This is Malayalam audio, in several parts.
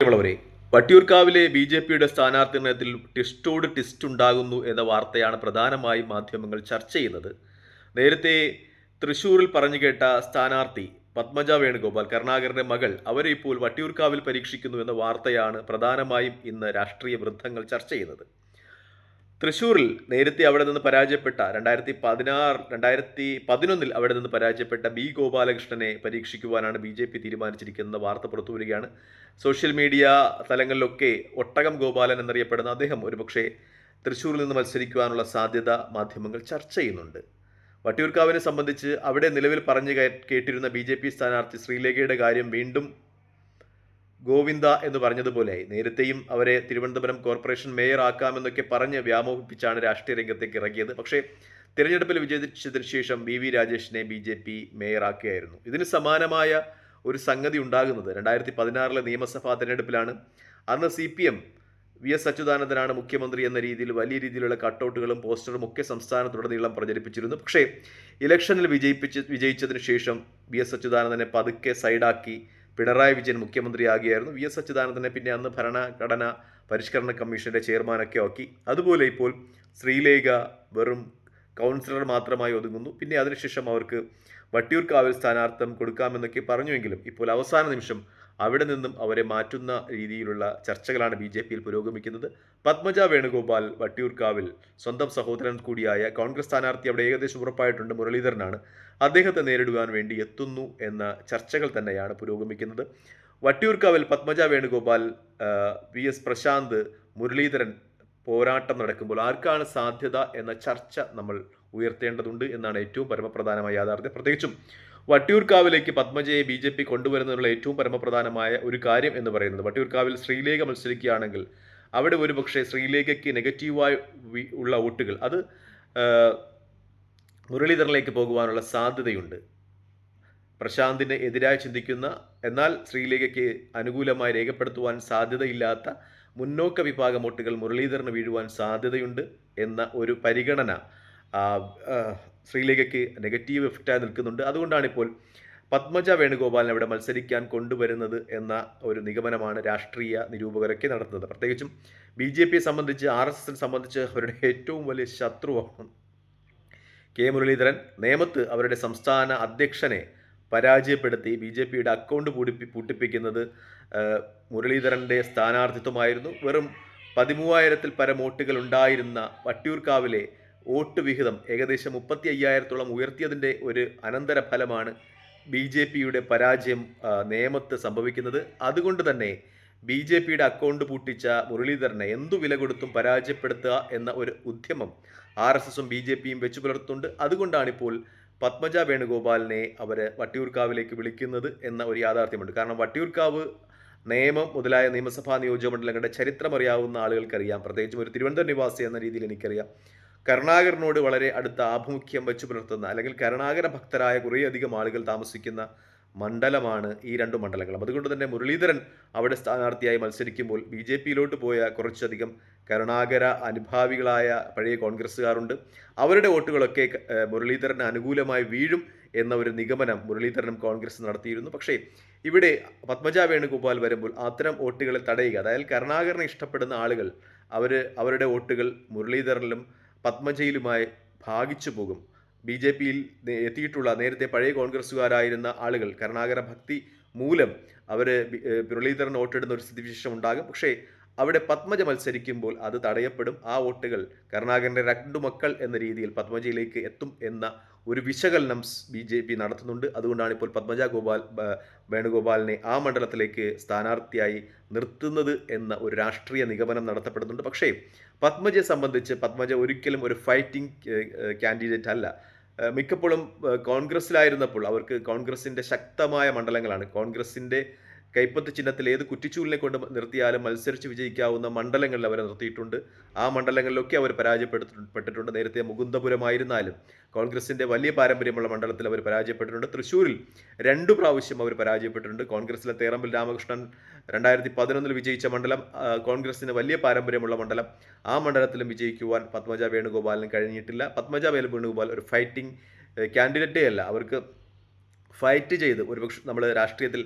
പ്രിയമുള്ളവരെ വട്ടിയൂർക്കാവിലെ ബി ജെ പിയുടെ സ്ഥാനാർത്ഥി നിർണയത്തിൽ ടിസ്റ്റോട് ടിസ്റ്റ് ഉണ്ടാകുന്നു എന്ന വാർത്തയാണ് പ്രധാനമായും മാധ്യമങ്ങൾ ചർച്ച ചെയ്യുന്നത്. നേരത്തെ തൃശൂരിൽ പറഞ്ഞു കേട്ട സ്ഥാനാർത്ഥി പത്മജ വേണുഗോപാൽ കരുണാകരന്റെ മകൾ അവരെ ഇപ്പോൾ വട്ടിയൂർക്കാവിൽ പരീക്ഷിക്കുന്നു എന്ന വാർത്തയാണ് പ്രധാനമായും ഇന്ന് രാഷ്ട്രീയ വൃദ്ധങ്ങൾ ചർച്ച ചെയ്യുന്നത്. തൃശ്ശൂരിൽ നേരത്തെ അവിടെ നിന്ന് പരാജയപ്പെട്ട രണ്ടായിരത്തി പതിനാറ് രണ്ടായിരത്തി പതിനൊന്നിൽ അവിടെ നിന്ന് പരാജയപ്പെട്ട ബി ഗോപാലകൃഷ്ണനെ പരീക്ഷിക്കുവാനാണ് ബി ജെ പി തീരുമാനിച്ചിരിക്കുന്ന വാർത്ത പുറത്തു വരികയാണ്. സോഷ്യൽ മീഡിയ തലങ്ങളിലൊക്കെ ഒട്ടകം ഗോപാലൻ എന്നറിയപ്പെടുന്ന അദ്ദേഹം ഒരുപക്ഷെ തൃശ്ശൂരിൽ നിന്ന് മത്സരിക്കുവാനുള്ള സാധ്യത മാധ്യമങ്ങൾ ചർച്ച ചെയ്യുന്നുണ്ട്. വട്ടിയൂർക്കാവിനെ സംബന്ധിച്ച് അവിടെ നിലവിൽ പറഞ്ഞു കേട്ടിരുന്ന ബി ജെ പി സ്ഥാനാർത്ഥി ശ്രീലേഖയുടെ കാര്യം വീണ്ടും ഗോവിന്ദ എന്ന് പറഞ്ഞതുപോലെ നേരത്തെയും അവരെ തിരുവനന്തപുരം കോർപ്പറേഷൻ മേയർ ആക്കാമെന്നൊക്കെ പറഞ്ഞ് വ്യാമോഹിപ്പിച്ചാണ് രാഷ്ട്രീയ രംഗത്തേക്ക് ഇറങ്ങിയത്. പക്ഷേ തിരഞ്ഞെടുപ്പിൽ വിജയിച്ചതിന് ശേഷം ബി വി. രാജേഷിനെ ബി. ജെ. പി മേയറാക്കുകയായിരുന്നു ഇതിന് സമാനമായ ഒരു സംഗതി ഉണ്ടാകുന്നത് രണ്ടായിരത്തി പതിനാറിലെ നിയമസഭാ തെരഞ്ഞെടുപ്പിലാണ്. അന്ന് C. P. M. V. S. അച്യുതാനന്ദനാണ് മുഖ്യമന്ത്രി എന്ന രീതിയിൽ വലിയ രീതിയിലുള്ള കട്ടൗട്ടുകളും പോസ്റ്ററും ഒക്കെ സംസ്ഥാനത്തുടനീളം പ്രചരിപ്പിച്ചിരുന്നു. പക്ഷേ ഇലക്ഷനിൽ വിജയിപ്പിച്ച് വിജയിച്ചതിന് ശേഷം വി. എസ്. അച്യുതാനന്ദനെ പതുക്കെ സൈഡാക്കി പിണറായി വിജയൻ മുഖ്യമന്ത്രിയാകുകയായിരുന്നു വി എസ് അച്യുതാനന്ദനെ. പിന്നെ അന്ന് ഭരണഘടന പരിഷ്കരണ കമ്മീഷന്റെ ചെയർമാനൊക്കെ ആക്കി. അതുപോലെ ഇപ്പോൾ ശ്രീലേഖ വെറും കൗൺസിലർ മാത്രമായി ഒതുങ്ങുന്നു. പിന്നെ അതിനുശേഷം അവർക്ക് വട്ടിയൂർക്കാവിൽ സ്ഥാനാർത്ഥം കൊടുക്കാമെന്നൊക്കെ പറഞ്ഞുവെങ്കിലും ഇപ്പോൾ അവസാന നിമിഷം അവിടെ നിന്നും അവരെ മാറ്റുന്ന രീതിയിലുള്ള ചർച്ചകളാണ് ബി ജെ പിയിൽ പുരോഗമിക്കുന്നത്. പത്മജ വേണുഗോപാൽ വട്ടിയൂർക്കാവിൽ സ്വന്തം സഹോദരൻ കൂടിയായ കോൺഗ്രസ് സ്ഥാനാർത്ഥി അവിടെ ഏകദേശം ഉറപ്പായിട്ടുണ്ട്. മുരളീധരനാണ്. അദ്ദേഹത്തെ നേരിടുവാൻ വേണ്ടി എത്തുന്നു എന്ന ചർച്ചകൾ തന്നെയാണ് പുരോഗമിക്കുന്നത്. വട്ടിയൂർക്കാവിൽ പത്മജ വേണുഗോപാൽ വി എസ് പ്രശാന്ത് മുരളീധരൻ പോരാട്ടം നടക്കുമ്പോൾ ആർക്കാണ് സാധ്യത എന്ന ചർച്ച നമ്മൾ ഉയർത്തേണ്ടതുണ്ട് എന്നാണ് ഏറ്റവും പരമപ്രധാനമായ യാഥാർത്ഥ്യം. പ്രത്യേകിച്ചും വട്ടിയൂർക്കാവിലേക്ക് പത്മജയെ ബി ജെ പി കൊണ്ടുവരുന്നതിനുള്ള ഏറ്റവും പരമപ്രധാനമായ ഒരു കാര്യം എന്ന് പറയുന്നത്. വട്ടിയൂർക്കാവിൽ ശ്രീലേഖ മത്സരിക്കുകയാണെങ്കിൽ അവിടെ ഒരുപക്ഷെ ശ്രീലേഖയ്ക്ക് നെഗറ്റീവായി ഉള്ള വോട്ടുകൾ. അത് മുരളീധരനിലേക്ക് പോകുവാനുള്ള സാധ്യതയുണ്ട്. പ്രശാന്തിന് എതിരായി ചിന്തിക്കുന്ന എന്നാൽ ശ്രീലേഖയ്ക്ക് അനുകൂലമായി രേഖപ്പെടുത്തുവാൻ സാധ്യതയില്ലാത്ത മുന്നോക്ക വിഭാഗം വോട്ടുകൾ മുരളീധരന് വീഴുവാൻ സാധ്യതയുണ്ട് എന്ന ഒരു പരിഗണന ശ്രീലേഖയ്ക്ക് നെഗറ്റീവ് എഫക്റ്റായി നിൽക്കുന്നുണ്ട്. അതുകൊണ്ടാണ് ഇപ്പോൾ പത്മജ വേണുഗോപാലിനെ അവിടെ മത്സരിക്കാൻ കൊണ്ടുവരുന്നത് എന്ന ഒരു നിഗമനമാണ് രാഷ്ട്രീയ നിരൂപകരൊക്കെ നടത്തുന്നത്. പ്രത്യേകിച്ചും ബി ജെ പിയെ സംബന്ധിച്ച് ആർ എസ് എസിനെ സംബന്ധിച്ച് അവരുടെ ഏറ്റവും വലിയ ശത്രുവാണ് കെ മുരളീധരൻ. നേമത്ത് അവരുടെ സംസ്ഥാന അധ്യക്ഷനെ പരാജയപ്പെടുത്തി ബി ജെ പിയുടെ അക്കൗണ്ട് പൂടിപ്പി പൂട്ടിപ്പിക്കുന്നത് മുരളീധരന്റെ സ്ഥാനാർത്ഥിത്വമായിരുന്നു. വെറും പതിമൂവായിരത്തിൽ പരം വോട്ടുകൾ ഉണ്ടായിരുന്ന വട്ടിയൂർക്കാവിലെ വോട്ട് വിഹിതം ഏകദേശം മുപ്പത്തി അയ്യായിരത്തോളം ഉയർത്തിയതിന്റെ ഒരു അനന്തര ഫലമാണ് ബി ജെ പിയുടെ പരാജയം നിയമത്ത് സംഭവിക്കുന്നത്. അതുകൊണ്ട് തന്നെ ബി ജെ പിയുടെ അക്കൗണ്ട് പൂട്ടിച്ച മുരളീധരനെ എന്തു വില കൊടുത്തും പരാജയപ്പെടുത്തുക എന്ന ഒരു ഉദ്യമം ആർ എസ് എസും ബി ജെ പിയും വെച്ചു പുലർത്തുന്നുണ്ട്. അതുകൊണ്ടാണിപ്പോൾ പത്മജ വേണുഗോപാലിനെ അവർ വട്ടിയൂർക്കാവിലേക്ക് വിളിക്കുന്നത് എന്ന ഒരു യാഥാർത്ഥ്യമുണ്ട്. കാരണം വട്ടിയൂർക്കാവ് നിയമം മുതലായ നിയമസഭാ നിയോജകമണ്ഡലങ്ങളുടെ ചരിത്രം അറിയാവുന്ന ആളുകൾക്കറിയാം. പ്രത്യേകിച്ചും ഒരു തിരുവനന്തപുരം നിവാസി എന്ന രീതിയിൽ എനിക്കറിയാം. കരുണാകരനോട് വളരെ അടുത്ത ആഭിമുഖ്യം വെച്ച് പുലർത്തുന്ന അല്ലെങ്കിൽ കരുണാകര ഭക്തരായ കുറേയധികം ആളുകൾ താമസിക്കുന്ന മണ്ഡലമാണ് ഈ രണ്ട് മണ്ഡലങ്ങളും അതുകൊണ്ട് തന്നെ മുരളീധരൻ അവിടെ സ്ഥാനാർത്ഥിയായി മത്സരിക്കുമ്പോൾ ബി ജെ പിയിലോട്ട് പോയ കുറച്ചധികം കരുണാകര അനുഭാവികളായ പഴയ കോൺഗ്രസ്സുകാരുണ്ട്. അവരുടെ വോട്ടുകളൊക്കെ മുരളീധരന് അനുകൂലമായി വീഴും എന്ന ഒരു നിഗമനം മുരളീധരനും കോൺഗ്രസ് നടത്തിയിരുന്നു. പക്ഷേ ഇവിടെ പത്മജ വേണുഗോപാൽ വരുമ്പോൾ അത്തരം വോട്ടുകളെ തടയുക അതായത് കരുണാകരനെ ഇഷ്ടപ്പെടുന്ന ആളുകൾ അവർ അവരുടെ വോട്ടുകൾ മുരളീധരനിലും പത്മജയിലുമായി ഭാഗിച്ചു പോകും. ബി ജെ പിയിൽ എത്തിയിട്ടുള്ള നേരത്തെ പഴയ കോൺഗ്രസ്സുകാരായിരുന്ന ആളുകൾ കരുണാകര ഭക്തി മൂലം അവർ മുരളീധരൻ വോട്ടിടുന്ന ഒരു സ്ഥിതിവിശേഷം ഉണ്ടാകും. പക്ഷേ അവിടെ പത്മജ മത്സരിക്കുമ്പോൾ അത് തടയപ്പെടും. ആ വോട്ടുകൾ കരുണാകരന്റെ രണ്ടു മക്കൾ എന്ന രീതിയിൽ പത്മജയിലേക്ക് എത്തും എന്ന ഒരു വിശകലനം ബി ജെ പി നടത്തുന്നുണ്ട്. അതുകൊണ്ടാണ് ഇപ്പോൾ പത്മജ ഗോപാൽ വേണുഗോപാലിനെ ആ മണ്ഡലത്തിലേക്ക് സ്ഥാനാർത്ഥിയായി നിർത്തുന്നത് എന്ന ഒരു രാഷ്ട്രീയ നിഗമനം നടത്തപ്പെടുന്നുണ്ട്. പക്ഷേ പത്മജയെ സംബന്ധിച്ച് പത്മജ ഒരിക്കലും ഒരു ഫൈറ്റിംഗ് കാൻഡിഡേറ്റ് അല്ല. മിക്കപ്പോഴും കോൺഗ്രസ്സിലായിരുന്നപ്പോൾ അവർക്ക് കോൺഗ്രസിന്റെ ശക്തമായ മണ്ഡലങ്ങളാണ്. കോൺഗ്രസിന്റെ കൈപ്പത്ത് ചിഹ്നത്തിൽ ഏത് കുറ്റിച്ചൂലിനെ കൊണ്ട് നിർത്തിയാലും മത്സരിച്ച് വിജയിക്കാവുന്ന മണ്ഡലങ്ങളിൽ അവരെ നിർത്തിയിട്ടുണ്ട്. ആ മണ്ഡലങ്ങളിലൊക്കെ അവർ പരാജയപ്പെട്ടിട്ടുണ്ട്. നേരത്തെ മുകുന്ദപുരമായിരുന്നാലും കോൺഗ്രസിന്റെ വലിയ പാരമ്പര്യമുള്ള മണ്ഡലത്തിൽ അവർ പരാജയപ്പെട്ടിട്ടുണ്ട്. തൃശ്ശൂരിൽ രണ്ടു പ്രാവശ്യം അവർ പരാജയപ്പെട്ടിട്ടുണ്ട്. കോൺഗ്രസിലെ തേറമ്പിൽ രാമകൃഷ്ണൻ രണ്ടായിരത്തി പതിനൊന്നിൽ വിജയിച്ച മണ്ഡലം കോൺഗ്രസിന് വലിയ പാരമ്പര്യമുള്ള മണ്ഡലം. ആ മണ്ഡലത്തിലും വിജയിക്കുവാൻ പത്മജ വേണുഗോപാലിന് കഴിഞ്ഞിട്ടില്ല. പത്മജ വേണുഗോപാൽ ഒരു ഫൈറ്റിംഗ് കാൻഡിഡേറ്റേ അല്ല. അവർക്ക് ഫൈറ്റ് ചെയ്ത് ഒരുപക്ഷെ നമ്മൾ രാഷ്ട്രീയത്തിൽ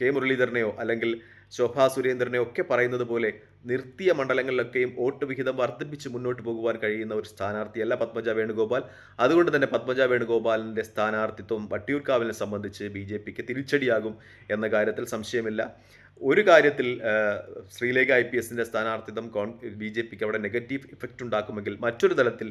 കെ മുരളീധരനെയോ അല്ലെങ്കിൽ ശോഭാ സുരേന്ദ്രനെയോ ഒക്കെ പറയുന്നത് പോലെ നിർത്തിയ മണ്ഡലങ്ങളിലൊക്കെയും വോട്ട് വിഹിതം വർദ്ധിപ്പിച്ച് മുന്നോട്ട് പോകുവാൻ കഴിയുന്ന ഒരു സ്ഥാനാർത്ഥിയല്ല പത്മജ വേണുഗോപാൽ. അതുകൊണ്ട് തന്നെ പത്മജ വേണുഗോപാലിന്റെ സ്ഥാനാർത്ഥിത്വം വട്ടിയൂർക്കാവിനെ സംബന്ധിച്ച് ബി ജെ പിക്ക് തിരിച്ചടിയാകും എന്ന കാര്യത്തിൽ സംശയമില്ല. ഒരു കാര്യത്തിൽ ശ്രീലേഖ ഐ പി എസിന്റെ സ്ഥാനാർത്ഥിത്വം കോൺ ബി ജെ പിക്ക് അവിടെ നെഗറ്റീവ് ഇഫക്റ്റ് ഉണ്ടാക്കുമെങ്കിൽ മറ്റൊരു തലത്തിൽ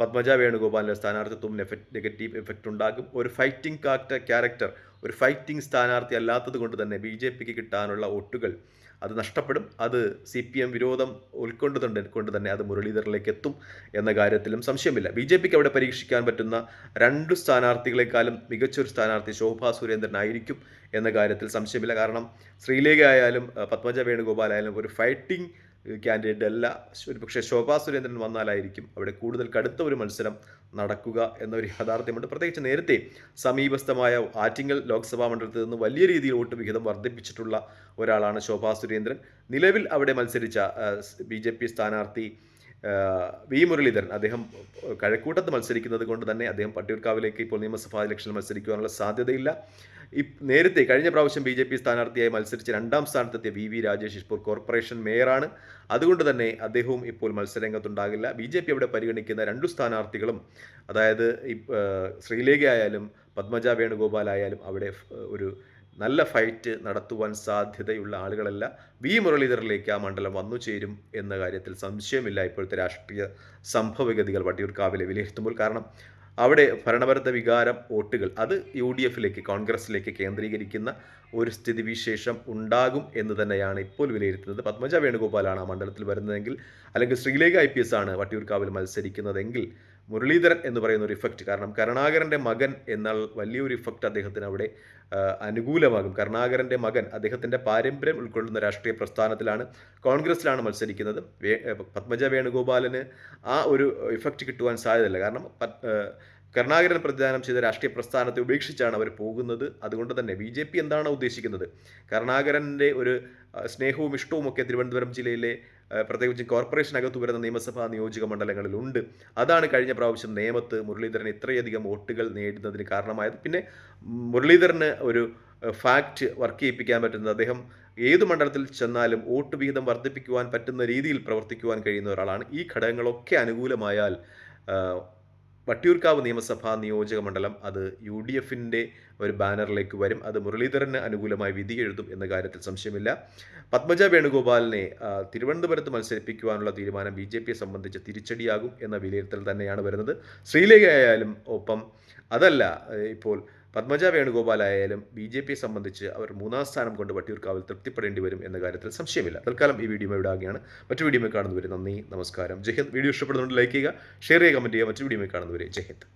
പത്മജ വേണുഗോപാലിന്റെ സ്ഥാനാർത്ഥിത്വം നെഗറ്റീവ് എഫക്റ്റ് ഉണ്ടാകും. ഒരു ഫൈറ്റിംഗ് കാക്ടർ ക്യാരക്ടർ ഒരു ഫൈറ്റിംഗ് സ്ഥാനാർത്ഥി അല്ലാത്തത് കൊണ്ട് തന്നെ ബി ജെ പിക്ക് കിട്ടാനുള്ള വോട്ടുകൾ അത് നഷ്ടപ്പെടും. അത് സി പി എം വിരോധം ഉൾക്കൊണ്ടതുണ്ട് കൊണ്ട് തന്നെ അത് മുരളീധരനിലേക്ക് എത്തും എന്ന കാര്യത്തിലും സംശയമില്ല. ബി ജെ പിക്ക് അവിടെ പരീക്ഷിക്കാൻ പറ്റുന്ന രണ്ട് സ്ഥാനാർത്ഥികളെക്കാളും മികച്ചൊരു സ്ഥാനാർത്ഥി ശോഭാ സുരേന്ദ്രൻ ആയിരിക്കും എന്ന കാര്യത്തിൽ സംശയമില്ല. കാരണം ശ്രീലേഖ ആയാലും പത്മജ വേണുഗോപാൽ ആയാലും ഒരു ഫൈറ്റിംഗ് കാൻഡിഡേറ്റ് അല്ല ഒരു പക്ഷേ ശോഭാ സുരേന്ദ്രൻ വന്നാലായിരിക്കും. അവിടെ കൂടുതൽ കടുത്ത ഒരു മത്സരം നടക്കുക എന്നൊരു യാഥാർത്ഥ്യമുണ്ട്. പ്രത്യേകിച്ച് നേരത്തെ സമീപസ്ഥമായ ആറ്റിങ്ങൽ ലോക്സഭാ മണ്ഡലത്തിൽ നിന്ന് വലിയ രീതിയിൽ വോട്ട് വിഹിതം വർദ്ധിപ്പിച്ചിട്ടുള്ള ഒരാളാണ് ശോഭാ സുരേന്ദ്രൻ. നിലവിൽ അവിടെ മത്സരിച്ച ബി ജെ പി സ്ഥാനാർത്ഥി വി മുരളീധരൻ. അദ്ദേഹം കഴക്കൂട്ടത്ത് മത്സരിക്കുന്നത് കൊണ്ട് തന്നെ അദ്ദേഹം പട്ടിയൂർക്കാവിലേക്ക് ഇപ്പോൾ നിയമസഭാ ഇലക്ഷനിൽ മത്സരിക്കുവാനുള്ള സാധ്യതയില്ല. ഈ നേരത്തെ കഴിഞ്ഞ പ്രാവശ്യം ബി ജെ പി സ്ഥാനാർത്ഥിയായി മത്സരിച്ച് രണ്ടാം സ്ഥാനത്തെത്തിയ വി വി രാജേഷ് ഇപ്പോൾ കോർപ്പറേഷൻ മേയറാണ്. അതുകൊണ്ട് തന്നെ അദ്ദേഹവും ഇപ്പോൾ മത്സരരംഗത്തുണ്ടാകില്ല. ബി ജെ പി അവിടെ പരിഗണിക്കുന്ന രണ്ടു സ്ഥാനാർത്ഥികളും അതായത് ഈ ശ്രീലേഖയായാലും പത്മജ വേണുഗോപാലായാലും അവിടെ ഒരു നല്ല ഫൈറ്റ് നടത്തുവാൻ സാധ്യതയുള്ള ആളുകളല്ല വി മുരളീധറിലേക്ക് ആ മണ്ഡലം വന്നു ചേരും എന്ന കാര്യത്തിൽ സംശയമില്ല. ഇപ്പോഴത്തെ രാഷ്ട്രീയ സംഭവഗതികൾ വട്ടിയൂർക്കാവിലെ വിലയിരുത്തുമ്പോൾ കാരണം അവിടെ ഭരണപരത വികാരം വോട്ടുകൾ അത് യു ഡി എഫിലേക്ക് കോൺഗ്രസിലേക്ക് കേന്ദ്രീകരിക്കുന്ന ഒരു സ്ഥിതിവിശേഷം ഉണ്ടാകും എന്ന് തന്നെയാണ് ഇപ്പോൾ വിലയിരുത്തുന്നത്. പത്മജ വേണുഗോപാലാണ് ആ മണ്ഡലത്തിൽ വരുന്നതെങ്കിൽ അല്ലെങ്കിൽ ശ്രീലേഖ ഐ പി എസ് ആണ് വട്ടിയൂർക്കാവിൽ മത്സരിക്കുന്നതെങ്കിൽ മുരളീധരൻ എന്ന് പറയുന്ന ഒരു ഇഫക്റ്റ് കാരണം കരുണാകരന്റെ മകൻ എന്നാൽ വലിയൊരു ഇഫക്റ്റ് അദ്ദേഹത്തിന് അവിടെ അനുകൂലമാകും. കരുണാകരന്റെ മകൻ അദ്ദേഹത്തിന്റെ പാരമ്പര്യം ഉൾക്കൊള്ളുന്ന രാഷ്ട്രീയ പ്രസ്ഥാനത്തിലാണ് കോൺഗ്രസ്സിലാണ് മത്സരിക്കുന്നത്. പത്മജ വേണുഗോപാലിന് ആ ഒരു ഇഫക്റ്റ് കിട്ടുവാൻ സാധ്യതയില്ല. കാരണം കരുണാകരൻ പ്രതിദാനം ചെയ്ത രാഷ്ട്രീയ പ്രസ്ഥാനത്തെ ഉപേക്ഷിച്ചാണ് അവർ പോകുന്നത്. അതുകൊണ്ട് തന്നെ ബി ജെ പി എന്താണ് ഉദ്ദേശിക്കുന്നത്? കരുണാകരന്റെ ഒരു സ്നേഹവും ഇഷ്ടവും ഒക്കെ തിരുവനന്തപുരം ജില്ലയിലെ പ്രത്യേകിച്ച് കോർപ്പറേഷനകത്ത് വരുന്ന നിയമസഭാ നിയോജക മണ്ഡലങ്ങളിലുണ്ട്. അതാണ് കഴിഞ്ഞ പ്രാവശ്യം നേമത്ത് മുരളീധരൻ ഇത്രയധികം വോട്ടുകൾ നേടുന്നതിന് കാരണമായത്. പിന്നെ മുരളീധരന് ഒരു ഫാക്റ്റ് വർക്ക് ചെയ്യിപ്പിക്കാൻ പറ്റുന്നത് അദ്ദേഹം ഏത് മണ്ഡലത്തിൽ ചെന്നാലും വോട്ട് വിഹിതം വർദ്ധിപ്പിക്കുവാൻ പറ്റുന്ന രീതിയിൽ പ്രവർത്തിക്കുവാൻ കഴിയുന്ന ഒരാളാണ്. ഈ ഘടകങ്ങളൊക്കെ അനുകൂലമായാൽ വട്ടിയൂർക്കാവ് നിയമസഭാ നിയോജക മണ്ഡലം അത് യു ഡി എഫിന്റെ ഒരു ബാനറിലേക്ക് വരും. അത് മുരളീധരന് അനുകൂലമായി വിധി എഴുതും എന്ന കാര്യത്തിൽ സംശയമില്ല. പത്മജ വേണുഗോപാലിനെ തിരുവനന്തപുരത്ത് മത്സരിപ്പിക്കുവാനുള്ള തീരുമാനം ബി ജെ പിയെ സംബന്ധിച്ച് തിരിച്ചടിയാകും എന്ന വിലയിരുത്തൽ തന്നെയാണ് വരുന്നത്. ശ്രീലേഖ ആയാലും ഒപ്പം അതല്ല ഇപ്പോൾ പത്മജ വേണുഗോപാൽ ആയാലും ബി ജെ പിയെ സംബന്ധിച്ച് അവർ മൂന്നാം സ്ഥാനം കൊണ്ട് വട്ടിയൂർക്കാവിൽ തൃപ്തിപ്പെടേണ്ടി വരും എന്ന കാര്യത്തിൽ സംശയമില്ല. തൽക്കാലം ഈ വീഡിയോ ഇവിടെ ആകുകയാണ് മറ്റു വീഡിയോ കാണുന്നവരെ നന്ദി നമസ്കാരം. ജയ്ഹിന്ദ് വീഡിയോ ഇഷ്ടപ്പെടുന്നുണ്ട് ലൈക്ക് ചെയ്യുക ഷെയർ ചെയ്യുക കമന്റ് ചെയ്യുക. മറ്റു വീഡിയോ കാണുന്നവരെ ജയ്ഹിന്ദ്